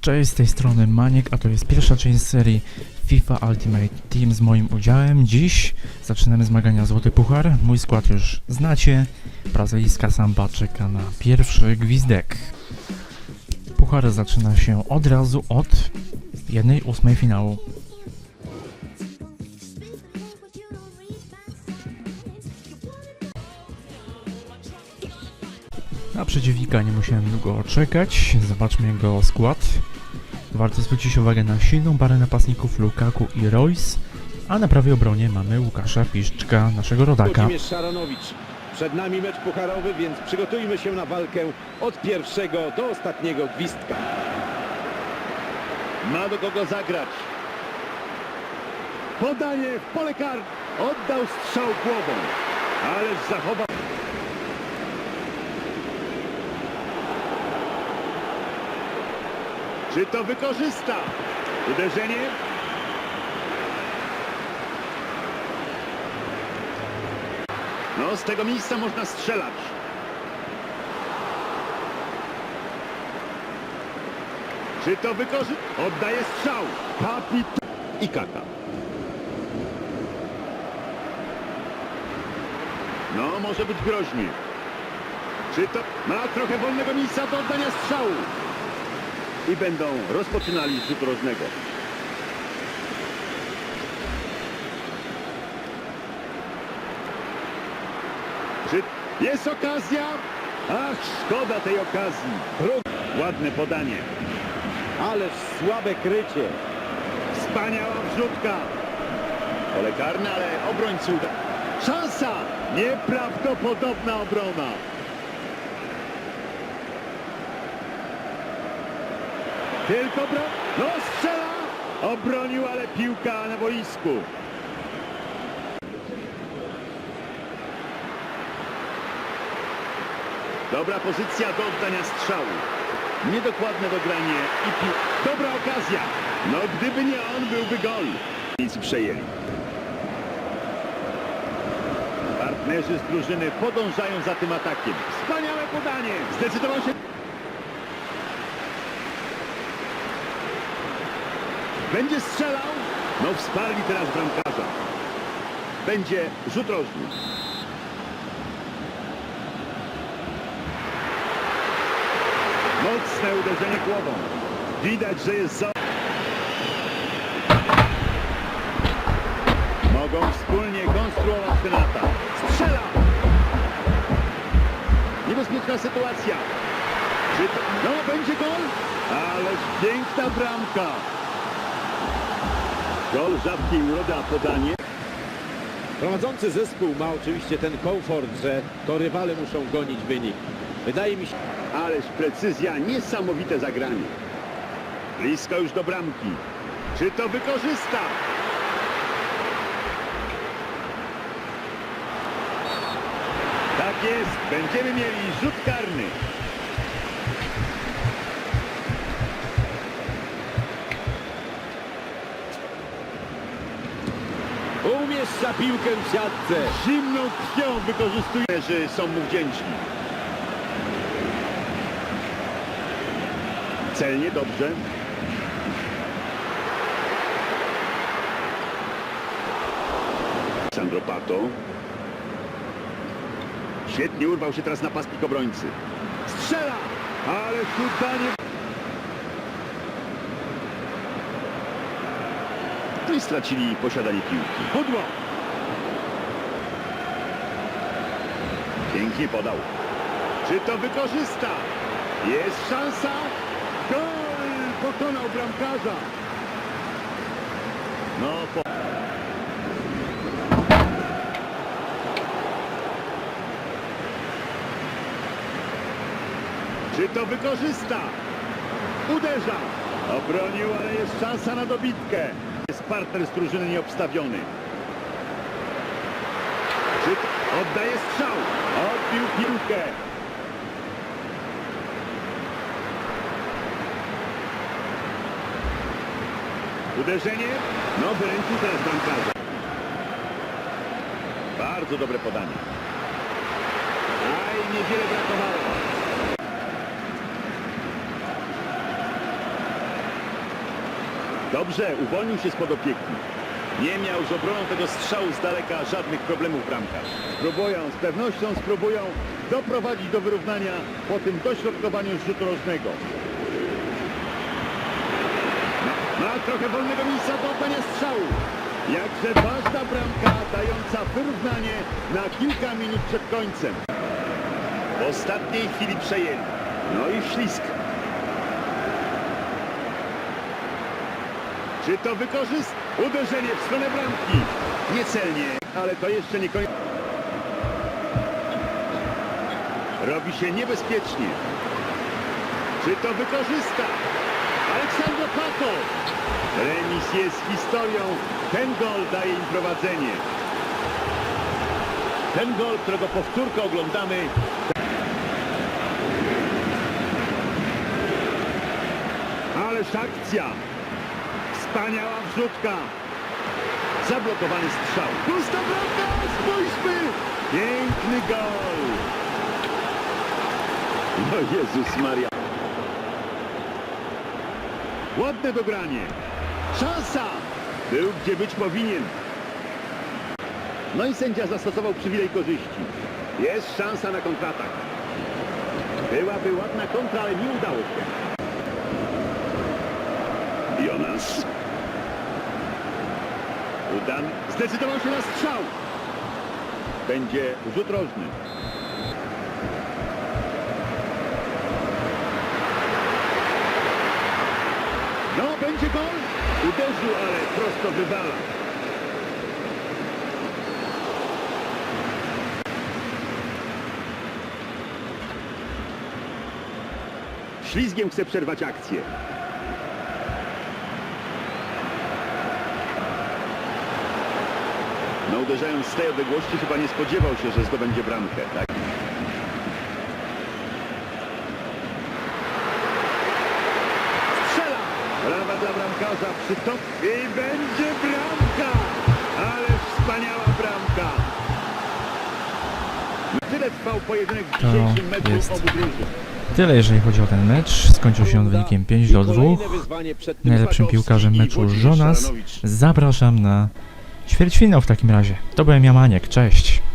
Cześć, z tej strony Maniek, a to jest pierwsza część serii FIFA Ultimate Team z moim udziałem. Dziś zaczynamy zmagania Złoty Puchar. Mój skład już znacie. Brazylijska Samba czeka na pierwszy gwizdek. Puchar zaczyna się od razu od 1-8 finału. Przeciwnika nie musiałem długo czekać. Zobaczmy jego skład. Warto zwrócić uwagę na silną parę napastników Lukaku i Royce, a na prawej obronie mamy Łukasza Piszczka, naszego rodaka. Przed nami mecz pucharowy, więc przygotujmy się na walkę od pierwszego do ostatniego gwizdka. Ma do kogo zagrać. Podanie w pole kar. Oddał strzał głową. Ależ zachował. Czy to wykorzysta? Uderzenie? No, z tego miejsca można strzelać. Czy to wykorzy... Oddaje strzał. Kapit... I kaka. No, może być groźnie. Czy to... Ma trochę wolnego miejsca do oddania strzału. I będą rozpoczynali rzut rożnego. Jest okazja? Ach, szkoda tej okazji. Drug- Ładne podanie. Ależ słabe krycie. Wspaniała wrzutka. Pole ale obrońcy uda. Szansa! Nieprawdopodobna obrona. Tylko bro... No strzela! Obronił, ale piłka na boisku. Dobra pozycja do oddania strzału. Niedokładne dogranie i pi... Dobra okazja. No gdyby nie on, byłby gol. Nic przejęli. Partnerzy z drużyny podążają za tym atakiem. Wspaniałe podanie. Zdecydował się... Będzie strzelał. No wsparli teraz bramkarza. Będzie rzut rożny. Mocne uderzenie głową. Widać, że jest za... Mogą wspólnie konstruować ten atak. Strzela! Niebezpieczna sytuacja. No, będzie gol? Ależ piękna bramka. Gol rzadkiej urody, a podanie. Prowadzący zespół ma oczywiście ten komfort, że to rywale muszą gonić wynik. Wydaje mi się... Ależ precyzja, niesamowite zagranie. Blisko już do bramki. Czy to wykorzysta? Tak jest, będziemy mieli rzut karny. Umieszcza piłkę w siatce. Zimną krwią wykorzystuje, że są mu wdzięczni. Celnie, dobrze. Sandro Pato. Świetnie urwał się teraz napastnik obrońcy. Strzela! Ale tutaj I stracili posiadanie piłki. Pudło! Pięknie podał. Czy to wykorzysta? Jest szansa. Gol! Pokonał bramkarza. No, po... Czy to wykorzysta? Uderza. Obronił, ale jest szansa na dobitkę. Jest partner z drużyny nieobstawiony. Oddaje strzał. Odbił piłkę. Uderzenie? No, wyręczył teraz bramkarza. Bardzo dobre podanie. Aj, niewiele brakowało. Dobrze, uwolnił się spod opieki. Nie miał z obroną tego strzału z daleka żadnych problemów bramkarz. Spróbują, z pewnością spróbują doprowadzić do wyrównania po tym dośrodkowaniu rzutu rożnego. Ma, ma trochę wolnego miejsca do oddania strzału. Jakże ważna bramka dająca wyrównanie na kilka minut przed końcem. W ostatniej chwili przejęli. No i ślisk. Czy to wykorzyst? Uderzenie w stronę bramki. Niecelnie, ale to jeszcze nie koniec. Robi się niebezpiecznie. Czy to wykorzysta? Aleksandro Pato. Remis jest historią. Ten gol daje im prowadzenie. Ten gol, którego powtórkę oglądamy, Ależ akcja! Wspaniała wrzutka! Zablokowany strzał. Pusta bramka! Spójrzmy! Piękny gol! No Jezus Maria! Ładne dogranie! Szansa! Był gdzie być powinien. No i sędzia zastosował przywilej korzyści. Jest szansa na kontratak. Byłaby ładna kontra, ale nie udało się. Jonas. Udan zdecydował się na strzał. Będzie rzut rożny. No, będzie gol. Uderzył, ale prosto wywala. Ślizgiem chce przerwać akcję. No uderzając z tej odległości chyba nie spodziewał się, że zdobędzie bramkę, tak? Strzela! Brawa dla bramkarza przy to i będzie bramka! Ależ wspaniała bramka! Tyle trwał pojedynek w To dzisiejszym meczu jest obu drużyn. Tyle jeżeli chodzi o ten mecz. Skończył się on wynikiem 5 do 2. Najlepszym piłkarzem meczu Jonas. Zapraszam na ćwierćfinał w takim razie. To byłem Jamaniek, cześć.